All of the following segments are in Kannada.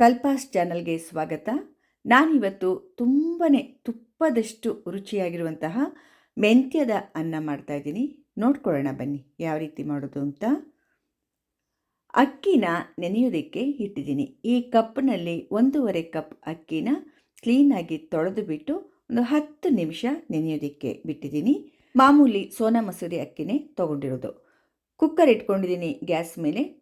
ಕಲ್ಪಾಸ್ ಚಾನಲ್ಗೆ ಸ್ವಾಗತ. ನಾನಿವತ್ತು ತುಂಬನೇ ತುಪ್ಪದಷ್ಟು ರುಚಿಯಾಗಿರುವಂತಹ ಮೆಂತ್ಯದ ಅನ್ನ ಮಾಡ್ತಾ ಇದ್ದೀನಿ. ನೋಡ್ಕೊಳ್ಳೋಣ ಬನ್ನಿ ಯಾವ ರೀತಿ ಮಾಡೋದು ಅಂತ. ಅಕ್ಕಿನ ನೆನೆಯೋದಕ್ಕೆ ಇಟ್ಟಿದ್ದೀನಿ. ಈ ಕಪ್ನಲ್ಲಿ ಒಂದೂವರೆ ಕಪ್ ಅಕ್ಕಿನ ಕ್ಲೀನಾಗಿ ತೊಳೆದು ಬಿಟ್ಟು ಒಂದು ಹತ್ತು ನಿಮಿಷ ನೆನೆಯೋದಕ್ಕೆ ಬಿಟ್ಟಿದ್ದೀನಿ. ಮಾಮೂಲಿ ಸೋನಾ ಮಸೂರಿ ಅಕ್ಕಿನೇ ತೊಗೊಂಡಿರೋದು. ಕುಕ್ಕರ್ ಇಟ್ಕೊಂಡಿದ್ದೀನಿ ಗ್ಯಾಸ್ ಮೇಲೆ.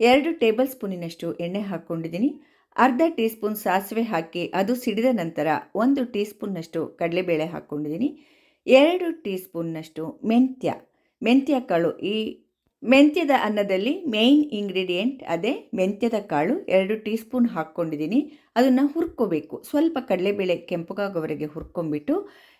ಎರಡು ಟೇಬಲ್ ಸ್ಪೂನಿನಷ್ಟು ಎಣ್ಣೆ ಹಾಕ್ಕೊಂಡಿದ್ದೀನಿ. ಅರ್ಧ ಟೀ ಸ್ಪೂನ್ ಸಾಸಿವೆ ಹಾಕಿ ಅದು ಸಿಡಿದ ನಂತರ ಒಂದು ಟೀ ಸ್ಪೂನ್ನಷ್ಟು ಕಡಲೆಬೇಳೆ ಹಾಕ್ಕೊಂಡಿದ್ದೀನಿ. ಎರಡು ಟೀ ಸ್ಪೂನ್ನಷ್ಟು ಮೆಂತ್ಯ. ಮೆಂತ್ಯ ಕಾಳು ಈ ಮೆಂತ್ಯದ ಅನ್ನದಲ್ಲಿ ಮೇಯ್ನ್ ಇಂಗ್ರೀಡಿಯೆಂಟ್ ಅದೇ ಮೆಂತ್ಯದ ಕಾಳು ಎರಡು ಟೀ ಸ್ಪೂನ್ ಹಾಕ್ಕೊಂಡಿದ್ದೀನಿ. ಅದನ್ನು ಹುರ್ಕೋಬೇಕು. ಸ್ವಲ್ಪ ಕಡಲೆಬೇಳೆ ಕೆಂಪಗಾಗೋವರೆಗೆ ಹುರ್ಕೊಂಡ್ಬಿಟ್ಟು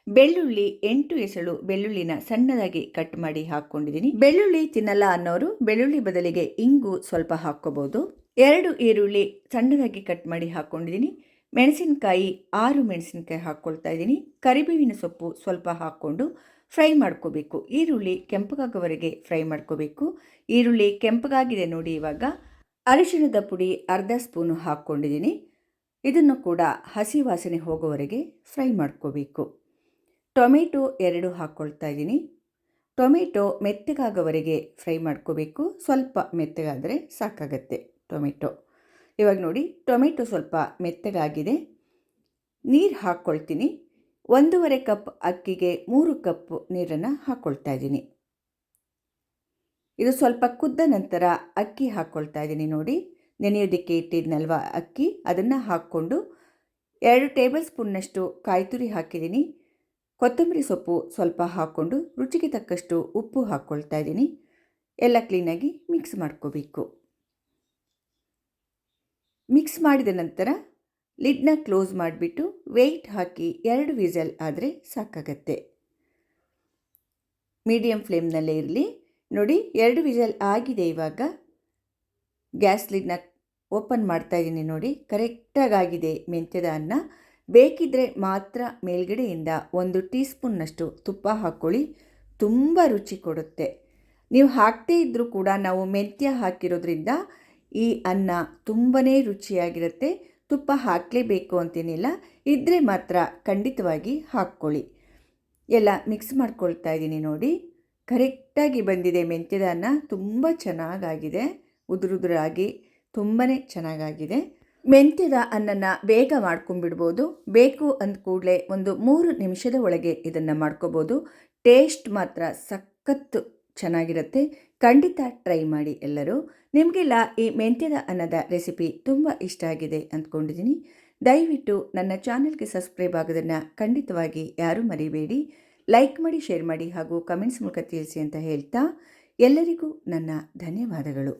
ಬೆಳ್ಳುಳ್ಳಿ ಎಂಟು ಎಸಳು ಬೆಳ್ಳುಳ್ಳಿನ ಸಣ್ಣದಾಗಿ ಕಟ್ ಮಾಡಿ ಹಾಕ್ಕೊಂಡಿದ್ದೀನಿ. ಬೆಳ್ಳುಳ್ಳಿ ತಿನ್ನಲ್ಲ ಅನ್ನೋರು ಬೆಳ್ಳುಳ್ಳಿ ಬದಲಿಗೆ ಇಂಗು ಸ್ವಲ್ಪ ಹಾಕ್ಕೋಬೋದು. ಎರಡು ಈರುಳ್ಳಿ ಸಣ್ಣದಾಗಿ ಕಟ್ ಮಾಡಿ ಹಾಕ್ಕೊಂಡಿದ್ದೀನಿ. ಮೆಣಸಿನಕಾಯಿ, ಆರು ಮೆಣಸಿನಕಾಯಿ ಹಾಕ್ಕೊಳ್ತಾ ಇದ್ದೀನಿ. ಕರಿಬೇವಿನ ಸೊಪ್ಪು ಸ್ವಲ್ಪ ಹಾಕ್ಕೊಂಡು ಫ್ರೈ ಮಾಡ್ಕೋಬೇಕು. ಈರುಳ್ಳಿ ಕೆಂಪಗಾಗೋವರೆಗೆ ಫ್ರೈ ಮಾಡ್ಕೋಬೇಕು. ಈರುಳ್ಳಿ ಕೆಂಪಗಾಗಿದೆ ನೋಡಿ ಇವಾಗ. ಅರಿಶಿಣದ ಪುಡಿ ಅರ್ಧ ಸ್ಪೂನು ಹಾಕ್ಕೊಂಡಿದ್ದೀನಿ. ಇದನ್ನು ಕೂಡ ಹಸಿ ವಾಸನೆ ಹೋಗೋವರೆಗೆ ಫ್ರೈ ಮಾಡ್ಕೋಬೇಕು. ಟೊಮೆಟೊ ಎರಡು ಹಾಕ್ಕೊಳ್ತಾ ಇದ್ದೀನಿ. ಟೊಮೆಟೊ ಮೆತ್ತಗಾಗೋವರೆಗೆ ಫ್ರೈ ಮಾಡ್ಕೋಬೇಕು. ಸ್ವಲ್ಪ ಮೆತ್ತಗಾದರೆ ಸಾಕಾಗತ್ತೆ ಟೊಮೆಟೊ. ಇವಾಗ ನೋಡಿ, ಟೊಮೆಟೊ ಸ್ವಲ್ಪ ಮೆತ್ತಗಾಗಿದೆ. ನೀರು ಹಾಕ್ಕೊಳ್ತೀನಿ ಒಂದೂವರೆ ಕಪ್ ಅಕ್ಕಿಗೆ ಮೂರು ಕಪ್ ನೀರನ್ನು ಹಾಕ್ಕೊಳ್ತಾ ಇದ್ದೀನಿ. ಇದು ಸ್ವಲ್ಪ ಕುದ್ದ ನಂತರ ಅಕ್ಕಿ ಹಾಕ್ಕೊಳ್ತಾ ಇದ್ದೀನಿ ನೋಡಿ. ನೆನೆಯೋದಕ್ಕೆ ಇಟ್ಟಿದ್ನಲ್ವ ಅಕ್ಕಿ? ಅದನ್ನು ಹಾಕ್ಕೊಂಡು ಎರಡು ಟೇಬಲ್ ಸ್ಪೂನ್ನಷ್ಟು ಕಾಯಿ ತುರಿ ಹಾಕಿದ್ದೀನಿ. ಕೊತ್ತಂಬರಿ ಸೊಪ್ಪು ಸ್ವಲ್ಪ ಹಾಕ್ಕೊಂಡು ರುಚಿಗೆ ತಕ್ಕಷ್ಟು ಉಪ್ಪು ಹಾಕ್ಕೊಳ್ತಾ ಇದ್ದೀನಿ. ಎಲ್ಲ ಕ್ಲೀನಾಗಿ ಮಿಕ್ಸ್ ಮಾಡ್ಕೋಬೇಕು. ಮಿಕ್ಸ್ ಮಾಡಿದ ನಂತರ ಲಿಡ್ನ ಕ್ಲೋಸ್ ಮಾಡಿಬಿಟ್ಟು ವೆಯ್ಟ್ ಹಾಕಿ ಎರಡು ವಿಸಲ್ ಆದರೆ ಸಾಕಾಗತ್ತೆ. ಮೀಡಿಯಮ್ ಫ್ಲೇಮ್ನಲ್ಲೇ ಇರಲಿ. ನೋಡಿ, ಎರಡು ವಿಸಲ್ ಆಗಿದೆ ಇವಾಗ. ಗ್ಯಾಸ್ ಲಿಡ್ನ ಓಪನ್ ಮಾಡ್ತಾ ಇದ್ದೀನಿ ನೋಡಿ. ಕರೆಕ್ಟಾಗಾಗಿದೆ ಮೆಂತ್ಯದ ಅನ್ನ. ಬೇಕಿದ್ದರೆ ಮಾತ್ರ ಮೇಲ್ಗಡೆಯಿಂದ ಒಂದು ಟೀ ಸ್ಪೂನ್ನಷ್ಟು ತುಪ್ಪ ಹಾಕ್ಕೊಳ್ಳಿ. ತುಂಬ ರುಚಿ ಕೊಡುತ್ತೆ. ನೀವು ಹಾಕ್ತೇ ಇದ್ದರೂ ಕೂಡ ನಾವು ಮೆಂತ್ಯ ಹಾಕಿರೋದ್ರಿಂದ ಈ ಅನ್ನ ತುಂಬಾ ರುಚಿಯಾಗಿರುತ್ತೆ. ತುಪ್ಪ ಹಾಕಲೇಬೇಕು ಅಂತೇನಿಲ್ಲ. ಇದ್ದರೆ ಮಾತ್ರ ಖಂಡಿತವಾಗಿ ಹಾಕ್ಕೊಳ್ಳಿ. ಎಲ್ಲ ಮಿಕ್ಸ್ ಮಾಡ್ಕೊಳ್ತಾ ಇದ್ದೀನಿ ನೋಡಿ. ಕರೆಕ್ಟಾಗಿ ಬಂದಿದೆ ಮೆಂತ್ಯದ ಅನ್ನ. ತುಂಬ ಚೆನ್ನಾಗಾಗಿದೆ. ಉದುರುದುರಾಗಿ ತುಂಬಾ ಚೆನ್ನಾಗಾಗಿದೆ. ಮೆಂತ್ಯದ ಅನ್ನನ ಬೇಗ ಮಾಡ್ಕೊಂಬಿಡ್ಬೋದು. ಬೇಕು ಅಂದ ಕೂಡಲೇ ಒಂದು ಮೂರು ನಿಮಿಷದ ಒಳಗೆ ಇದನ್ನು ಮಾಡ್ಕೋಬೋದು. ಟೇಸ್ಟ್ ಮಾತ್ರ ಸಖತ್ತು. ಚೆನ್ನಾಗಿರುತ್ತೆ. ಖಂಡಿತ ಟ್ರೈ ಮಾಡಿ ಎಲ್ಲರೂ. ನಿಮಗೆಲ್ಲ ಈ ಮೆಂತ್ಯದ ಅನ್ನದ ರೆಸಿಪಿ ತುಂಬ ಇಷ್ಟ ಆಗಿದೆ ಅಂದ್ಕೊಂಡಿದ್ದೀನಿ. ದಯವಿಟ್ಟು ನನ್ನ ಚಾನೆಲ್ಗೆ ಸಬ್ಸ್ಕ್ರೈಬ್ ಆಗೋದನ್ನು ಖಂಡಿತವಾಗಿ ಯಾರೂ ಮರಿಬೇಡಿ. ಲೈಕ್ ಮಾಡಿ, ಶೇರ್ ಮಾಡಿ ಹಾಗೂ ಕಮೆಂಟ್ಸ್ ಮೂಲಕ ತಿಳಿಸಿ ಅಂತ ಹೇಳ್ತಾ, ಎಲ್ಲರಿಗೂ ನನ್ನ ಧನ್ಯವಾದಗಳು.